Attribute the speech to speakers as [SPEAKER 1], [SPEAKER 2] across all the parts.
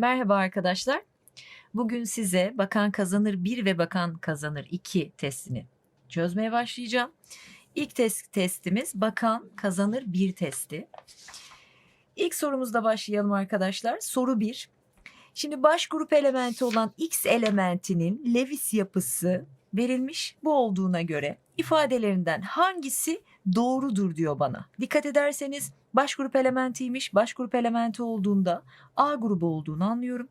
[SPEAKER 1] Merhaba arkadaşlar. Bugün size bakan kazanır 1 ve bakan kazanır 2 testini çözmeye başlayacağım. İlk test, testimiz bakan kazanır 1 testi. İlk sorumuzda başlayalım arkadaşlar. Soru 1. Şimdi baş grup elementi olan X elementinin Lewis yapısı verilmiş. Bu olduğuna göre ifadelerinden hangisi doğrudur diyor bana. Dikkat ederseniz baş grup elementiymiş. Baş grup elementi olduğunda A grubu olduğunu anlıyorum.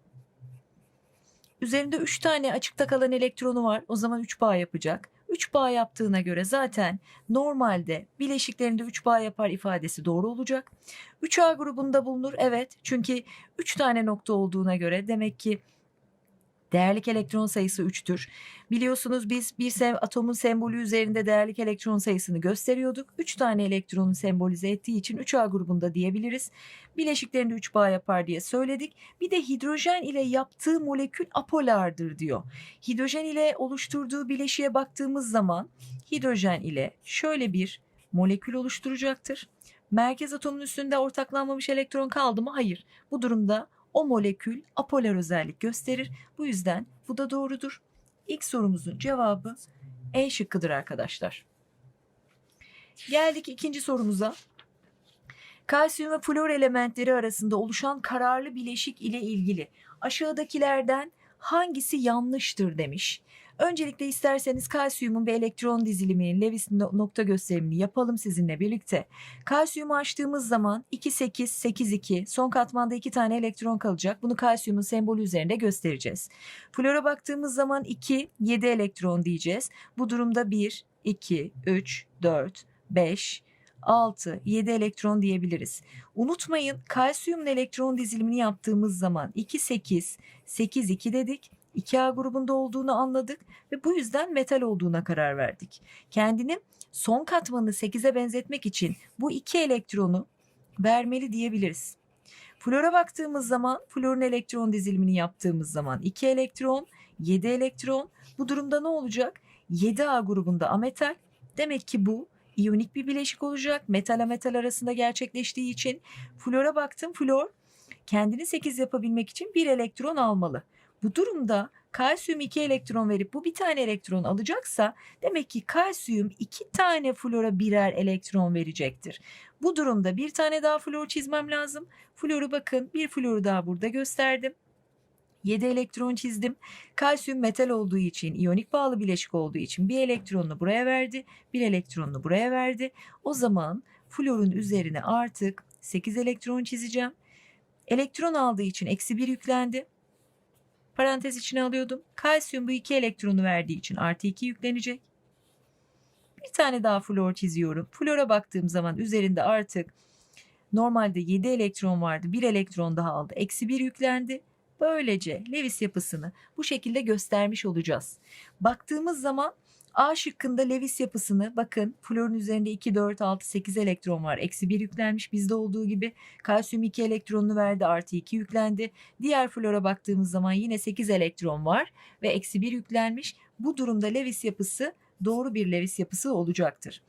[SPEAKER 1] Üzerinde 3 tane açıkta kalan elektronu var. O zaman 3 bağ yapacak. 3 bağ yaptığına göre zaten normalde bileşiklerinde 3 bağ yapar ifadesi doğru olacak. 3A grubunda bulunur. Evet çünkü 3 tane nokta olduğuna göre demek ki değerlik elektron sayısı 3'tür. Biliyorsunuz biz bir sem atomun sembolü üzerinde değerlik elektron sayısını gösteriyorduk. 3 tane elektronu sembolize ettiği için 3A grubunda diyebiliriz. Bileşiklerinde 3 bağ yapar diye söyledik. Bir de hidrojen ile yaptığı molekül apolardır diyor. Hidrojen ile oluşturduğu bileşiğe baktığımız zaman hidrojen ile şöyle bir molekül oluşturacaktır. Merkez atomun üstünde ortaklanmamış elektron kaldı mı? Hayır. Bu durumda o molekül apolar özellik gösterir. Bu yüzden bu da doğrudur. İlk sorumuzun cevabı E şıkkıdır arkadaşlar. Geldik ikinci sorumuza. Kalsiyum ve flor elementleri arasında oluşan kararlı bileşik ile ilgili aşağıdakilerden hangisi yanlıştır demiş. Öncelikle isterseniz kalsiyumun bir elektron diziliminin Lewis no- nokta gösterimini yapalım sizinle birlikte. Kalsiyumu açtığımız zaman 2 8 8 2 son katmanda 2 tane elektron kalacak. Bunu kalsiyumun sembolü üzerinde göstereceğiz. Flora baktığımız zaman 2 7 elektron diyeceğiz. Bu durumda 1 2 3 4 5 6, 7 elektron diyebiliriz. Unutmayın kalsiyumun elektron dizilimini yaptığımız zaman 2, 8, 8, 2 dedik. 2A grubunda olduğunu anladık ve bu yüzden metal olduğuna karar verdik. Kendini son katmanını 8'e benzetmek için bu iki elektronu vermeli diyebiliriz. Flora baktığımız zaman florun elektron dizilimini yaptığımız zaman 2 elektron, 7 elektron. Bu durumda ne olacak? 7A grubunda ametal. Demek ki bu iyonik bir bileşik olacak. Metal metal arasında gerçekleştiği için flora baktım. Flor kendini 8 yapabilmek için bir elektron almalı. Bu durumda kalsiyum 2 elektron verip bu bir tane elektron alacaksa demek ki kalsiyum 2 tane flora birer elektron verecektir. Bu durumda bir tane daha flor çizmem lazım. Floru bakın bir floru daha burada gösterdim. 7 elektron çizdim. Kalsiyum metal olduğu için, iyonik bağlı bileşik olduğu için bir elektronunu buraya verdi, bir elektronunu buraya verdi. O zaman florun üzerine artık 8 elektron çizeceğim. Elektron aldığı için eksi 1 yüklendi. Parantez içine alıyordum. Kalsiyum bu iki elektronu verdiği için artı 2 yüklenecek. Bir tane daha flor çiziyorum. Flora baktığım zaman üzerinde artık normalde 7 elektron vardı. Bir elektron daha aldı. Eksi 1 yüklendi. Böylece Lewis yapısını bu şekilde göstermiş olacağız. Baktığımız zaman A şıkkında Lewis yapısını bakın florun üzerinde 2, 4, 6, 8 elektron var. Eksi 1 yüklenmiş bizde olduğu gibi. Kalsiyum 2 elektronunu verdi artı 2 yüklendi. Diğer flora baktığımız zaman yine 8 elektron var ve eksi 1 yüklenmiş. Bu durumda Lewis yapısı doğru bir Lewis yapısı olacaktır.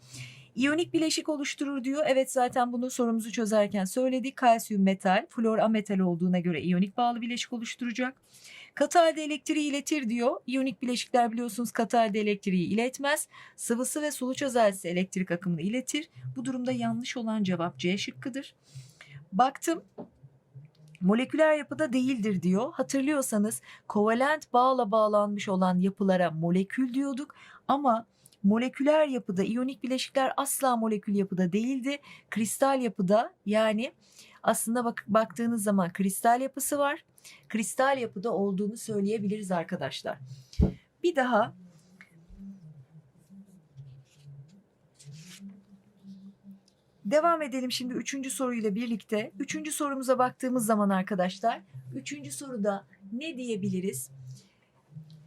[SPEAKER 1] İyonik bileşik oluşturur diyor. Evet zaten bunu sorumuzu çözerken söyledik. Kalsiyum metal, flor ametal olduğuna göre iyonik bağlı bileşik oluşturacak. Katı halde elektriği iletir diyor. İyonik bileşikler biliyorsunuz katı halde elektriği iletmez. Sıvısı ve sulu çözeltisi elektrik akımını iletir. Bu durumda yanlış olan cevap C şıkkıdır. Baktım moleküler yapıda değildir diyor. Hatırlıyorsanız kovalent bağla bağlanmış olan yapılara molekül diyorduk ama moleküler yapıda iyonik bileşikler asla molekül yapıda değildi. Kristal yapıda yani aslında bak, baktığınız zaman kristal yapısı var. Kristal yapıda olduğunu söyleyebiliriz arkadaşlar. Bir daha Devam edelim şimdi üçüncü soruyla birlikte. Üçüncü sorumuza baktığımız zaman arkadaşlar, üçüncü soruda ne diyebiliriz?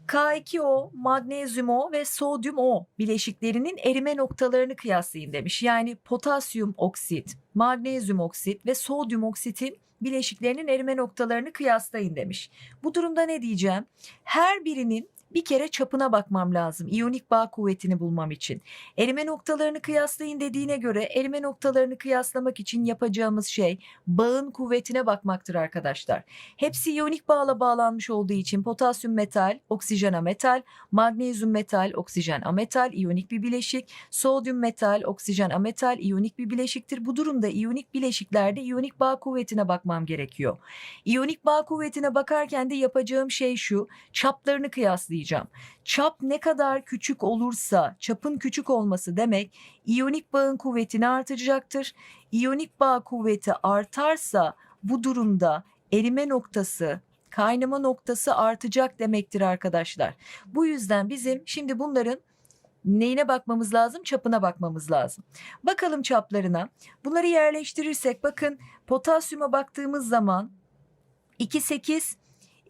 [SPEAKER 1] K2O, magnezyum ve sodyum O bileşiklerinin erime noktalarını kıyaslayın demiş. Yani potasyum oksit, magnezyum oksit ve sodyum oksitin bileşiklerinin erime noktalarını kıyaslayın demiş. Bu durumda ne diyeceğim? Her birinin bir kere çapına bakmam lazım. İyonik bağ kuvvetini bulmam için. Erime noktalarını kıyaslayın dediğine göre erime noktalarını kıyaslamak için yapacağımız şey bağın kuvvetine bakmaktır arkadaşlar. Hepsi iyonik bağla bağlanmış olduğu için potasyum metal, oksijen ametal, magnezyum metal, oksijen ametal, iyonik bir bileşik, sodyum metal, oksijen ametal, iyonik bir bileşiktir. Bu durumda iyonik bileşiklerde iyonik bağ kuvvetine bakmam gerekiyor. İyonik bağ kuvvetine bakarken de yapacağım şey şu, çaplarını kıyaslayacağım. Çap ne kadar küçük olursa, çapın küçük olması demek iyonik bağın kuvvetini artacaktır. İyonik bağ kuvveti artarsa bu durumda erime noktası, kaynama noktası artacak demektir arkadaşlar. Bu yüzden bizim şimdi bunların neyine bakmamız lazım? Çapına bakmamız lazım. Bakalım çaplarına. Bunları yerleştirirsek bakın potasyuma baktığımız zaman 2 8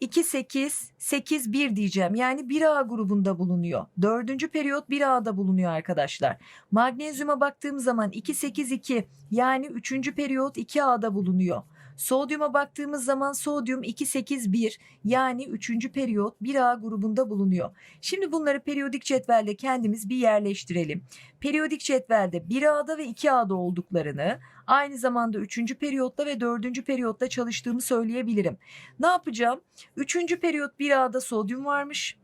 [SPEAKER 1] 2 8 8 1 diyeceğim. Yani 1A grubunda bulunuyor. Dördüncü periyot 1A'da bulunuyor arkadaşlar. Magnezyuma baktığım zaman 2 8 2 yani üçüncü periyot 2A'da bulunuyor. Sodyuma baktığımız zaman sodyum 281 yani 3. periyot 1A grubunda bulunuyor. Şimdi bunları periyodik cetvelde kendimiz bir yerleştirelim. Periyodik cetvelde 1A'da ve 2A'da olduklarını aynı zamanda 3. periyotta ve 4. periyotta çalıştığımı söyleyebilirim. Ne yapacağım? 3. periyot 1A'da sodyum varmış.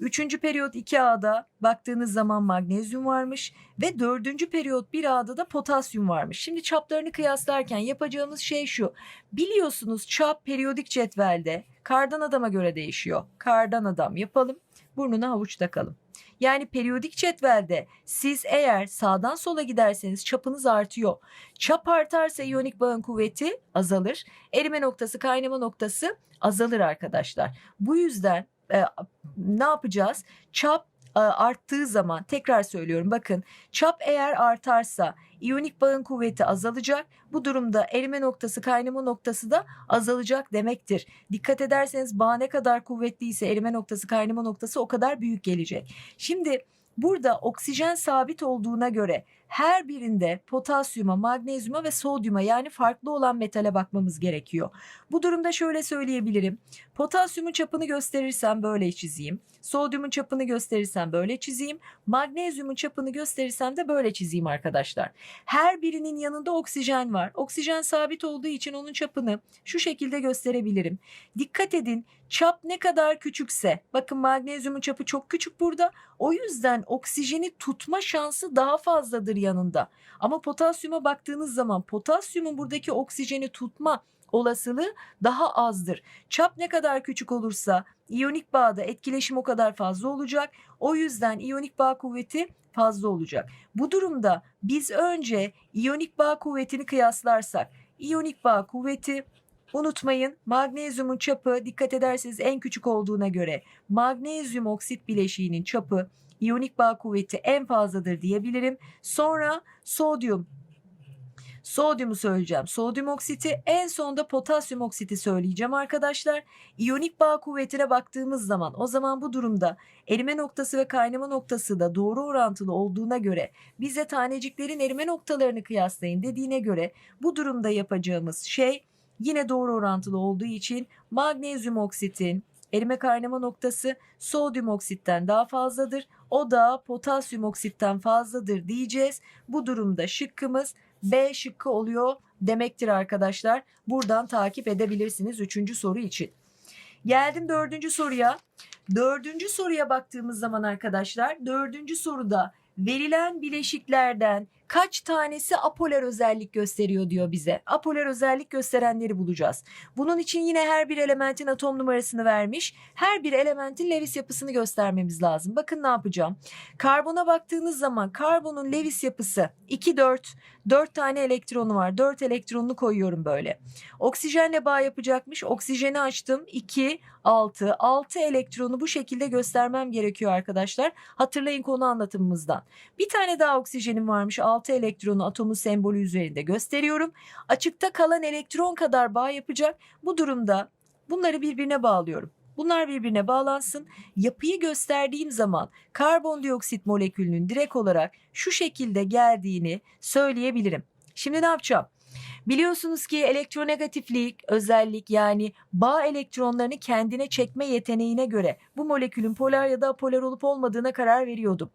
[SPEAKER 1] 3. periyot 2A'da baktığınız zaman magnezyum varmış ve 4. periyot 1A'da da potasyum varmış. Şimdi çaplarını kıyaslarken yapacağımız şey şu. Biliyorsunuz çap periyodik cetvelde kardan adama göre değişiyor. Kardan adam yapalım. Burnuna havuç takalım. Yani periyodik cetvelde siz eğer sağdan sola giderseniz çapınız artıyor. Çap artarsa iyonik bağın kuvveti azalır. Erime noktası, kaynama noktası azalır arkadaşlar. Bu yüzden e, ne yapacağız? Çap arttığı zaman tekrar söylüyorum bakın çap eğer artarsa iyonik bağın kuvveti azalacak. Bu durumda erime noktası kaynama noktası da azalacak demektir. Dikkat ederseniz bağ ne kadar kuvvetliyse erime noktası kaynama noktası o kadar büyük gelecek. Şimdi burada oksijen sabit olduğuna göre her birinde potasyuma, magnezyuma ve sodyuma yani farklı olan metale bakmamız gerekiyor. Bu durumda şöyle söyleyebilirim. Potasyumun çapını gösterirsem böyle çizeyim. Sodyumun çapını gösterirsem böyle çizeyim. Magnezyumun çapını gösterirsem de böyle çizeyim arkadaşlar. Her birinin yanında oksijen var. Oksijen sabit olduğu için onun çapını şu şekilde gösterebilirim. Dikkat edin çap ne kadar küçükse bakın magnezyumun çapı çok küçük burada. O yüzden oksijeni tutma şansı daha fazladır yanında. Ama potasyuma baktığınız zaman potasyumun buradaki oksijeni tutma olasılığı daha azdır. Çap ne kadar küçük olursa iyonik bağda etkileşim o kadar fazla olacak. O yüzden iyonik bağ kuvveti fazla olacak. Bu durumda biz önce iyonik bağ kuvvetini kıyaslarsak iyonik bağ kuvveti Unutmayın magnezyumun çapı dikkat ederseniz en küçük olduğuna göre magnezyum oksit bileşiğinin çapı iyonik bağ kuvveti en fazladır diyebilirim. Sonra sodyum Sodyumu söyleyeceğim. Sodyum oksiti en sonda potasyum oksiti söyleyeceğim arkadaşlar. İyonik bağ kuvvetine baktığımız zaman o zaman bu durumda erime noktası ve kaynama noktası da doğru orantılı olduğuna göre bize taneciklerin erime noktalarını kıyaslayın dediğine göre bu durumda yapacağımız şey yine doğru orantılı olduğu için magnezyum oksitin erime kaynama noktası sodyum oksitten daha fazladır. O da potasyum oksitten fazladır diyeceğiz. Bu durumda şıkkımız B şıkkı oluyor demektir arkadaşlar. Buradan takip edebilirsiniz üçüncü soru için. Geldim dördüncü soruya. Dördüncü soruya baktığımız zaman arkadaşlar dördüncü soruda verilen bileşiklerden kaç tanesi apolar özellik gösteriyor diyor bize. Apolar özellik gösterenleri bulacağız. Bunun için yine her bir elementin atom numarasını vermiş. Her bir elementin Lewis yapısını göstermemiz lazım. Bakın ne yapacağım. Karbona baktığınız zaman karbonun Lewis yapısı 2 4 4 tane elektronu var. 4 elektronunu koyuyorum böyle. Oksijenle bağ yapacakmış. Oksijeni açtım. 2 6 6 elektronu bu şekilde göstermem gerekiyor arkadaşlar. Hatırlayın konu anlatımımızdan. Bir tane daha oksijenim varmış. 6 elektronu atomun sembolü üzerinde gösteriyorum. Açıkta kalan elektron kadar bağ yapacak. Bu durumda bunları birbirine bağlıyorum. Bunlar birbirine bağlansın. Yapıyı gösterdiğim zaman karbondioksit molekülünün direkt olarak şu şekilde geldiğini söyleyebilirim. Şimdi ne yapacağım? Biliyorsunuz ki elektronegatiflik özellik yani bağ elektronlarını kendine çekme yeteneğine göre bu molekülün polar ya da apolar olup olmadığına karar veriyordum.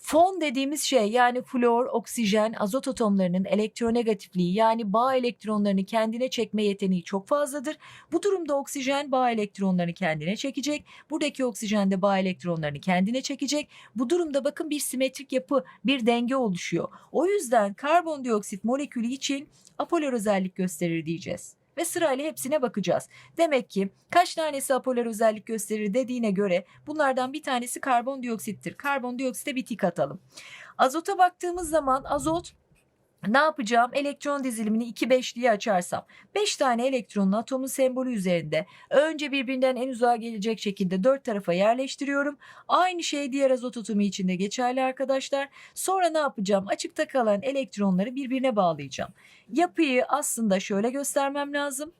[SPEAKER 1] Fon dediğimiz şey yani flor, oksijen, azot atomlarının elektronegatifliği yani bağ elektronlarını kendine çekme yeteneği çok fazladır. Bu durumda oksijen bağ elektronlarını kendine çekecek. Buradaki oksijen de bağ elektronlarını kendine çekecek. Bu durumda bakın bir simetrik yapı, bir denge oluşuyor. O yüzden karbondioksit molekülü için apolar özellik gösterir diyeceğiz. Ve sırayla hepsine bakacağız. Demek ki kaç tanesi apolar özellik gösterir dediğine göre bunlardan bir tanesi karbondioksittir. Karbondioksite bir tik atalım. Azota baktığımız zaman azot ne yapacağım? Elektron dizilimini 2 beşliğe açarsam 5 tane elektronun atomun sembolü üzerinde önce birbirinden en uzağa gelecek şekilde 4 tarafa yerleştiriyorum. Aynı şey diğer azot atomu için de geçerli arkadaşlar. Sonra ne yapacağım? Açıkta kalan elektronları birbirine bağlayacağım. Yapıyı aslında şöyle göstermem lazım.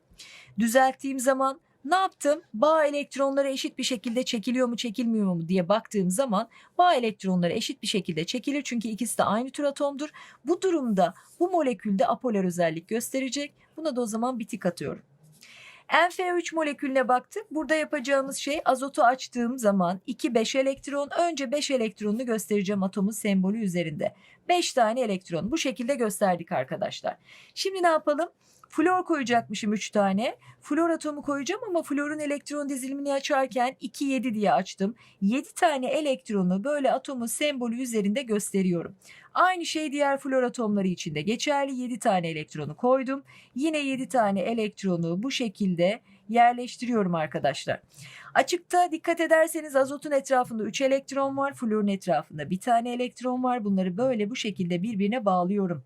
[SPEAKER 1] Düzelttiğim zaman ne yaptım? Bağ elektronları eşit bir şekilde çekiliyor mu çekilmiyor mu diye baktığım zaman bağ elektronları eşit bir şekilde çekilir çünkü ikisi de aynı tür atomdur. Bu durumda bu molekülde apolar özellik gösterecek. Buna da o zaman bir tik atıyorum. NF3 molekülüne baktık. Burada yapacağımız şey azotu açtığım zaman 2 5 elektron önce 5 elektronunu göstereceğim atomun sembolü üzerinde. 5 tane elektron bu şekilde gösterdik arkadaşlar. Şimdi ne yapalım? Flor koyacakmışım 3 tane. Flor atomu koyacağım ama florun elektron dizilimini açarken 2 7 diye açtım. 7 tane elektronu böyle atomun sembolü üzerinde gösteriyorum. Aynı şey diğer flor atomları için de geçerli. 7 tane elektronu koydum. Yine 7 tane elektronu bu şekilde yerleştiriyorum arkadaşlar. Açıkta dikkat ederseniz azotun etrafında 3 elektron var. Florun etrafında bir tane elektron var. Bunları böyle bu şekilde birbirine bağlıyorum.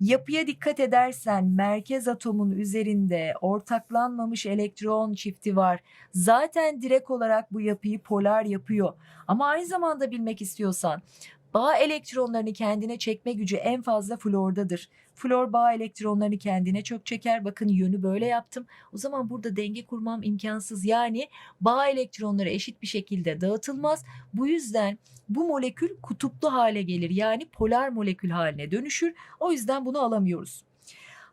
[SPEAKER 1] Yapıya dikkat edersen merkez atomun üzerinde ortaklanmamış elektron çifti var. Zaten direkt olarak bu yapıyı polar yapıyor. Ama aynı zamanda bilmek istiyorsan bağ elektronlarını kendine çekme gücü en fazla flordadır. Flor bağ elektronlarını kendine çok çeker. Bakın yönü böyle yaptım. O zaman burada denge kurmam imkansız. Yani bağ elektronları eşit bir şekilde dağıtılmaz. Bu yüzden bu molekül kutuplu hale gelir. Yani polar molekül haline dönüşür. O yüzden bunu alamıyoruz.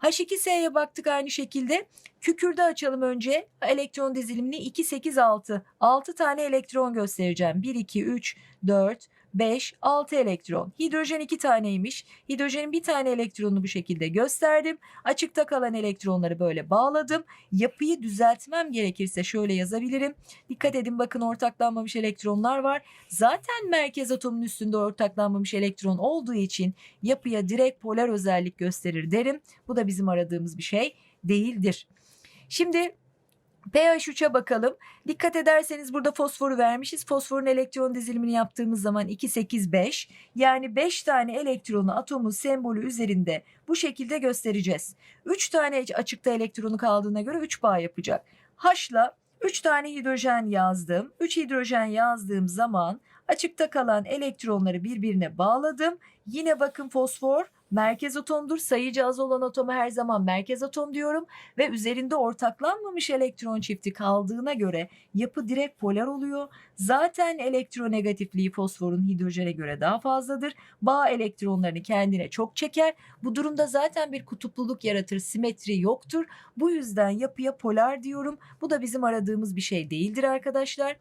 [SPEAKER 1] H2S'ye baktık aynı şekilde. Kükürde açalım önce. Elektron dizilimini 2, 8, 6. 6 tane elektron göstereceğim. 1, 2, 3, 4, 5, 6 elektron. Hidrojen 2 taneymiş. Hidrojenin bir tane elektronunu bu şekilde gösterdim. Açıkta kalan elektronları böyle bağladım. Yapıyı düzeltmem gerekirse şöyle yazabilirim. Dikkat edin bakın ortaklanmamış elektronlar var. Zaten merkez atomun üstünde ortaklanmamış elektron olduğu için yapıya direkt polar özellik gösterir derim. Bu da bizim aradığımız bir şey değildir. Şimdi pH3'e bakalım. Dikkat ederseniz burada fosforu vermişiz. Fosforun elektron dizilimini yaptığımız zaman 2, 8, 5. Yani 5 tane elektronu atomun sembolü üzerinde bu şekilde göstereceğiz. 3 tane açıkta elektronu kaldığına göre 3 bağ yapacak. H'la 3 tane hidrojen yazdım. 3 hidrojen yazdığım zaman açıkta kalan elektronları birbirine bağladım. Yine bakın fosfor merkez atomdur. Sayıcı az olan atoma her zaman merkez atom diyorum ve üzerinde ortaklanmamış elektron çifti kaldığına göre yapı direkt polar oluyor. Zaten elektronegatifliği fosforun hidrojene göre daha fazladır. Bağ elektronlarını kendine çok çeker. Bu durumda zaten bir kutupluluk yaratır, simetri yoktur. Bu yüzden yapıya polar diyorum. Bu da bizim aradığımız bir şey değildir arkadaşlar.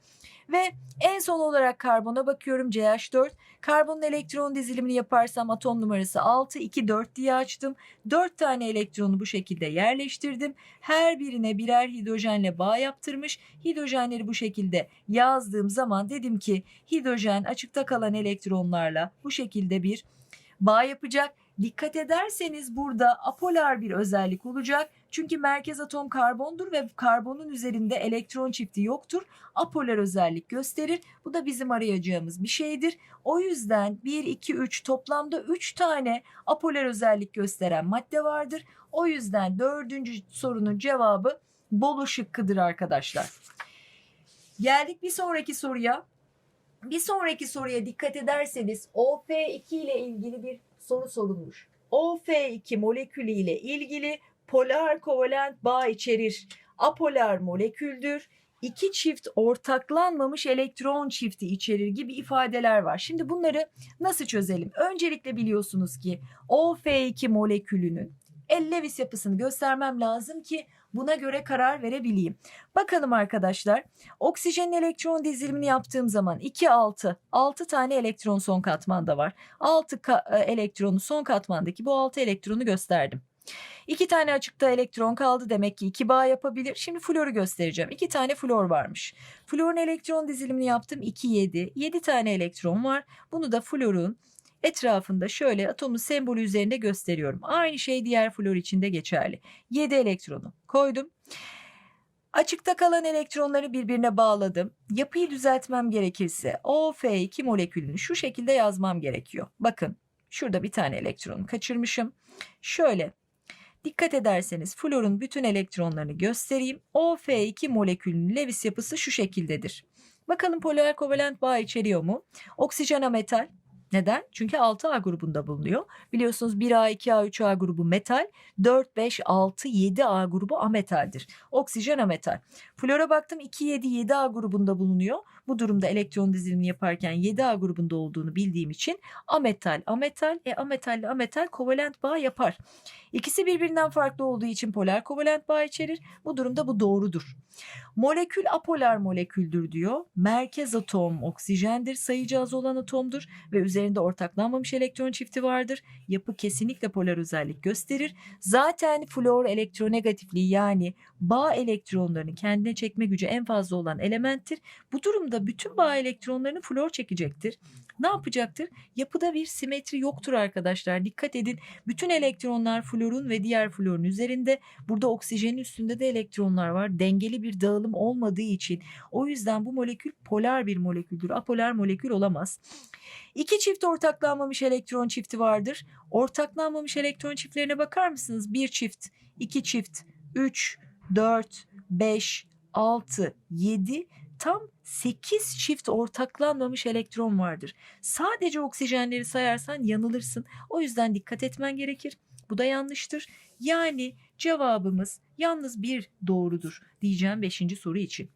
[SPEAKER 1] Ve en son olarak karbona bakıyorum CH4. Karbonun elektron dizilimini yaparsam atom numarası 6, 2, 4 diye açtım. 4 tane elektronu bu şekilde yerleştirdim. Her birine birer hidrojenle bağ yaptırmış. Hidrojenleri bu şekilde yazdığım zaman dedim ki hidrojen açıkta kalan elektronlarla bu şekilde bir bağ yapacak. Dikkat ederseniz burada apolar bir özellik olacak. Çünkü merkez atom karbondur ve karbonun üzerinde elektron çifti yoktur. Apolar özellik gösterir. Bu da bizim arayacağımız bir şeydir. O yüzden 1, 2, 3 toplamda 3 tane apolar özellik gösteren madde vardır. O yüzden dördüncü sorunun cevabı Bolu şıkkıdır arkadaşlar. Geldik bir sonraki soruya. Bir sonraki soruya dikkat ederseniz OF2 ile ilgili bir soru sorulmuş. OF2 molekülü ile ilgili polar kovalent bağ içerir. Apolar moleküldür. İki çift ortaklanmamış elektron çifti içerir gibi ifadeler var. Şimdi bunları nasıl çözelim? Öncelikle biliyorsunuz ki OF2 molekülünün El Lewis yapısını göstermem lazım ki buna göre karar verebileyim. Bakalım arkadaşlar. Oksijenin elektron dizilimini yaptığım zaman 2 6 6 tane elektron son katmanda var. 6 ka- e, elektronu son katmandaki bu 6 elektronu gösterdim. İki tane açıkta elektron kaldı demek ki iki bağ yapabilir. Şimdi floru göstereceğim. İki tane flor varmış. Florun elektron dizilimini yaptım 2 7. 7 tane elektron var. Bunu da florun etrafında şöyle atomun sembolü üzerinde gösteriyorum. Aynı şey diğer flor için de geçerli. 7 elektronu koydum. Açıkta kalan elektronları birbirine bağladım. Yapıyı düzeltmem gerekirse OF2 molekülünü şu şekilde yazmam gerekiyor. Bakın şurada bir tane elektronu kaçırmışım. Şöyle dikkat ederseniz florun bütün elektronlarını göstereyim. OF2 molekülünün Lewis yapısı şu şekildedir. Bakalım polar kovalent bağ içeriyor mu? Oksijen ametal. Neden? Çünkü 6A grubunda bulunuyor. Biliyorsunuz 1A, 2A, 3A grubu metal, 4, 5, 6, 7A grubu ametaldir. Oksijen ametal. Flora baktım 2, 7, 7A grubunda bulunuyor. Bu durumda elektron dizilimini yaparken 7A grubunda olduğunu bildiğim için ametal, ametal, e ametal ile ametal kovalent bağ yapar. İkisi birbirinden farklı olduğu için polar kovalent bağ içerir. Bu durumda bu doğrudur. Molekül apolar moleküldür diyor. Merkez atom oksijendir, sayıcı az olan atomdur ve üzerinde ortaklanmamış elektron çifti vardır. Yapı kesinlikle polar özellik gösterir. Zaten flor elektronegatifliği yani bağ elektronlarını kendine çekme gücü en fazla olan elementtir. Bu durumda bütün bağ elektronlarını flor çekecektir. Ne yapacaktır? Yapıda bir simetri yoktur arkadaşlar. Dikkat edin. Bütün elektronlar florun ve diğer florun üzerinde. Burada oksijenin üstünde de elektronlar var. Dengeli bir dağılım olmadığı için o yüzden bu molekül polar bir moleküldür. Apolar molekül olamaz. İki çift ortaklanmamış elektron çifti vardır. Ortaklanmamış elektron çiftlerine bakar mısınız? Bir çift, iki çift, üç, dört, beş, altı, yedi tam 8 çift ortaklanmamış elektron vardır. Sadece oksijenleri sayarsan yanılırsın. O yüzden dikkat etmen gerekir. Bu da yanlıştır. Yani cevabımız yalnız bir doğrudur diyeceğim 5. soru için.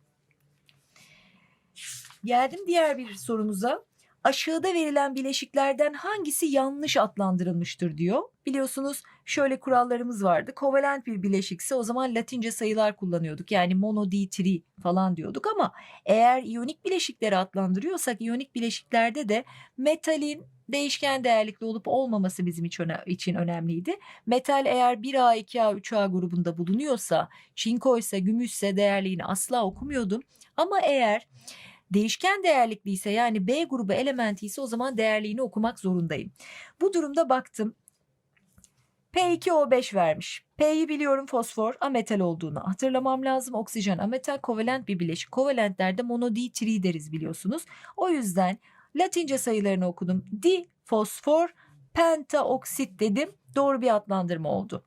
[SPEAKER 1] Geldim diğer bir sorumuza. Aşağıda verilen bileşiklerden hangisi yanlış adlandırılmıştır diyor. Biliyorsunuz şöyle kurallarımız vardı. Kovalent bir bileşikse o zaman latince sayılar kullanıyorduk. Yani mono di tri falan diyorduk ama eğer iyonik bileşikleri adlandırıyorsak iyonik bileşiklerde de metalin değişken değerlikli olup olmaması bizim için önemliydi. Metal eğer 1A, 2A, 3A grubunda bulunuyorsa, çinko ise, gümüşse değerliğini asla okumuyordum. Ama eğer değişken değerlikliyse yani B grubu elementi ise o zaman değerliğini okumak zorundayım. Bu durumda baktım P2O5 vermiş. P'yi biliyorum fosfor ametal olduğunu hatırlamam lazım. Oksijen ametal kovalent bir bileşik. Kovalentlerde mono di tri deriz biliyorsunuz. O yüzden Latince sayılarını okudum. Di fosfor pentaoksit dedim. Doğru bir adlandırma oldu.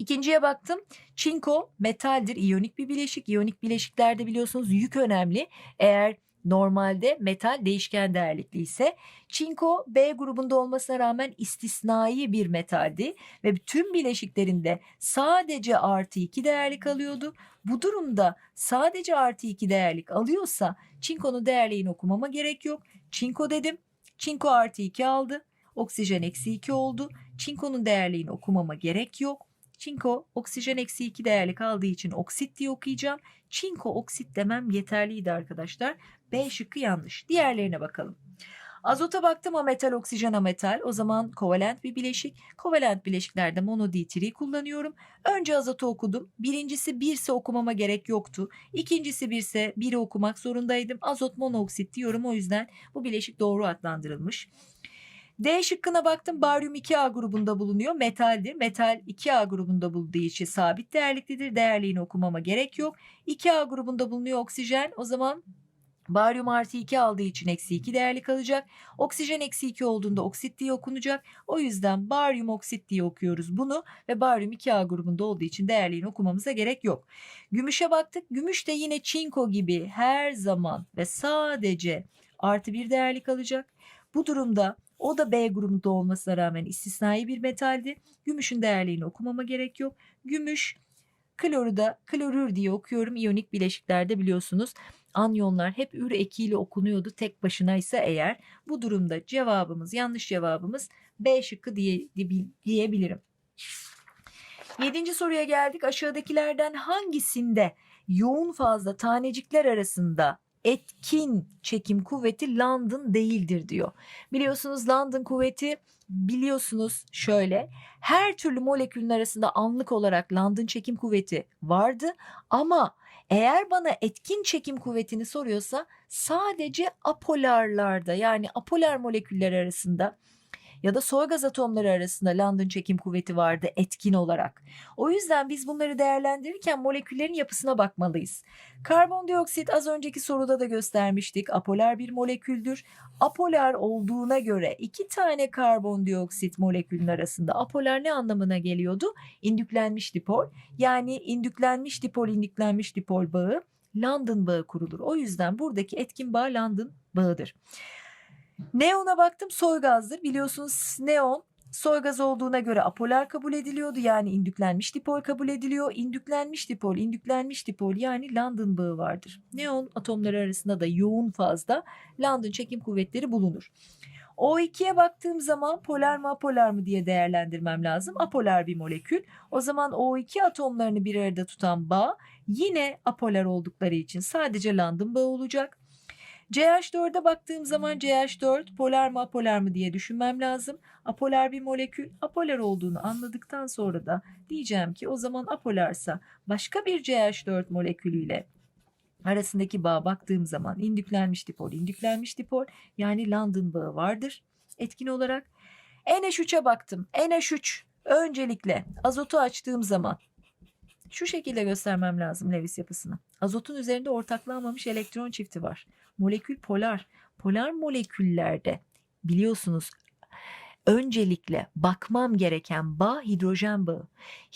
[SPEAKER 1] İkinciye baktım. Çinko metaldir, iyonik bir bileşik. İyonik bileşiklerde biliyorsunuz yük önemli. Eğer normalde metal değişken değerlikli ise çinko B grubunda olmasına rağmen istisnai bir metaldi ve tüm bileşiklerinde sadece artı 2 değerlik alıyordu. Bu durumda sadece artı 2 değerlik alıyorsa çinkonun değerliğini okumama gerek yok. Çinko dedim. Çinko artı 2 aldı. Oksijen eksi 2 oldu. Çinkonun değerliğini okumama gerek yok. Çinko oksijen eksi 2 değerli kaldığı için oksit diye okuyacağım. Çinko oksit demem yeterliydi arkadaşlar. B şıkkı yanlış. Diğerlerine bakalım. Azota baktım ametal oksijen ametal. O zaman kovalent bir bileşik. Kovalent bileşiklerde monoditri kullanıyorum. Önce azotu okudum. Birincisi birse okumama gerek yoktu. İkincisi birse biri okumak zorundaydım. Azot monoksit diyorum. O yüzden bu bileşik doğru adlandırılmış. D şıkkına baktım baryum 2A grubunda bulunuyor. Metaldir. Metal 2A grubunda bulunduğu için sabit değerliklidir. Değerliğini okumama gerek yok. 2A grubunda bulunuyor oksijen. O zaman Baryum artı 2 aldığı için eksi 2 değerli kalacak. Oksijen eksi 2 olduğunda oksit diye okunacak. O yüzden baryum oksit diye okuyoruz bunu ve baryum 2A grubunda olduğu için değerliğini okumamıza gerek yok. Gümüşe baktık. Gümüş de yine çinko gibi her zaman ve sadece artı bir değerli kalacak. Bu durumda o da B grubunda olmasına rağmen istisnai bir metaldi. Gümüşün değerliğini okumama gerek yok. Gümüş kloru da klorür diye okuyorum. İyonik bileşiklerde biliyorsunuz anyonlar hep ür ekiyle okunuyordu tek başına ise eğer bu durumda cevabımız yanlış cevabımız B şıkkı diye, diyebilirim. Yedinci soruya geldik. Aşağıdakilerden hangisinde yoğun fazla tanecikler arasında etkin çekim kuvveti London değildir diyor. Biliyorsunuz London kuvveti biliyorsunuz şöyle her türlü molekülün arasında anlık olarak London çekim kuvveti vardı ama eğer bana etkin çekim kuvvetini soruyorsa sadece apolarlarda yani apolar moleküller arasında ya da soy gaz atomları arasında London çekim kuvveti vardı etkin olarak. O yüzden biz bunları değerlendirirken moleküllerin yapısına bakmalıyız. Karbondioksit az önceki soruda da göstermiştik. Apolar bir moleküldür. Apolar olduğuna göre iki tane karbondioksit molekülün arasında apolar ne anlamına geliyordu? İndüklenmiş dipol. Yani indüklenmiş dipol indüklenmiş dipol bağı London bağı kurulur. O yüzden buradaki etkin bağ London bağıdır. Neon'a baktım soy gazdır. Biliyorsunuz neon soy gaz olduğuna göre apolar kabul ediliyordu. Yani indüklenmiş dipol kabul ediliyor. İndüklenmiş dipol, indüklenmiş dipol yani London bağı vardır. Neon atomları arasında da yoğun fazla London çekim kuvvetleri bulunur. O2'ye baktığım zaman polar mı apolar mı diye değerlendirmem lazım. Apolar bir molekül. O zaman O2 atomlarını bir arada tutan bağ yine apolar oldukları için sadece London bağı olacak. CH4'e baktığım zaman CH4 polar mı apolar mı diye düşünmem lazım. Apolar bir molekül apolar olduğunu anladıktan sonra da diyeceğim ki o zaman apolarsa başka bir CH4 molekülüyle arasındaki bağa baktığım zaman indüklenmiş dipol, indüklenmiş dipol yani London bağı vardır etkin olarak. NH3'e baktım. NH3 öncelikle azotu açtığım zaman şu şekilde göstermem lazım Lewis yapısını. Azotun üzerinde ortaklanmamış elektron çifti var. Molekül polar. Polar moleküllerde biliyorsunuz öncelikle bakmam gereken bağ hidrojen bağı.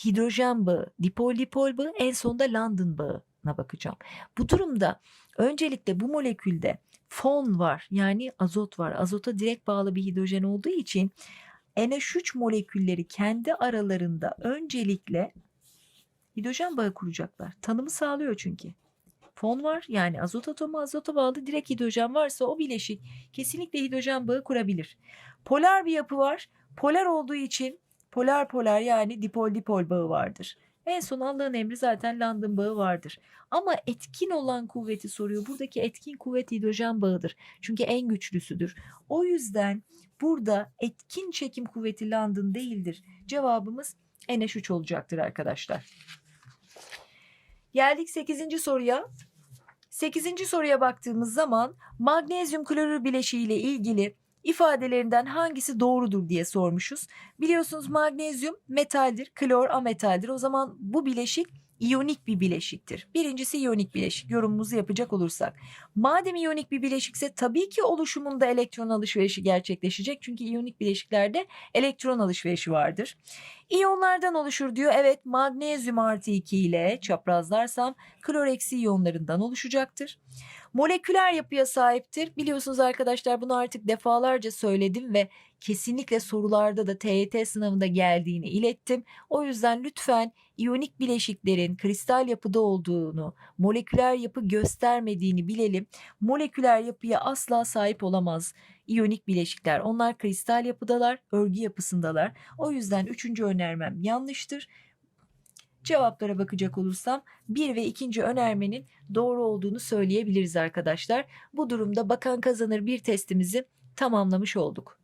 [SPEAKER 1] Hidrojen bağı, dipol dipol bağı en sonunda London bağına bakacağım. Bu durumda öncelikle bu molekülde fon var yani azot var. Azota direkt bağlı bir hidrojen olduğu için NH3 molekülleri kendi aralarında öncelikle hidrojen bağı kuracaklar. Tanımı sağlıyor çünkü. Fon var yani azot atomu azota bağlı direkt hidrojen varsa o bileşik kesinlikle hidrojen bağı kurabilir. Polar bir yapı var. Polar olduğu için polar polar yani dipol dipol bağı vardır. En son Allah'ın emri zaten London bağı vardır. Ama etkin olan kuvveti soruyor. Buradaki etkin kuvvet hidrojen bağıdır. Çünkü en güçlüsüdür. O yüzden burada etkin çekim kuvveti London değildir. Cevabımız NH3 olacaktır arkadaşlar. Geldik 8. soruya. 8. soruya baktığımız zaman magnezyum klorür bileşiği ile ilgili ifadelerinden hangisi doğrudur diye sormuşuz. Biliyorsunuz magnezyum metaldir, klor ametaldir. O zaman bu bileşik iyonik bir bileşiktir. Birincisi iyonik bileşik yorumumuzu yapacak olursak. Madem iyonik bir bileşikse tabii ki oluşumunda elektron alışverişi gerçekleşecek. Çünkü iyonik bileşiklerde elektron alışverişi vardır. İyonlardan oluşur diyor. Evet magnezyum artı 2 ile çaprazlarsam klor eksi iyonlarından oluşacaktır. Moleküler yapıya sahiptir. Biliyorsunuz arkadaşlar bunu artık defalarca söyledim ve kesinlikle sorularda da TYT sınavında geldiğini ilettim. O yüzden lütfen iyonik bileşiklerin kristal yapıda olduğunu, moleküler yapı göstermediğini bilelim. Moleküler yapıya asla sahip olamaz iyonik bileşikler. Onlar kristal yapıdalar, örgü yapısındalar. O yüzden üçüncü önermem yanlıştır. Cevaplara bakacak olursam bir ve ikinci önermenin doğru olduğunu söyleyebiliriz arkadaşlar. Bu durumda bakan kazanır bir testimizi tamamlamış olduk.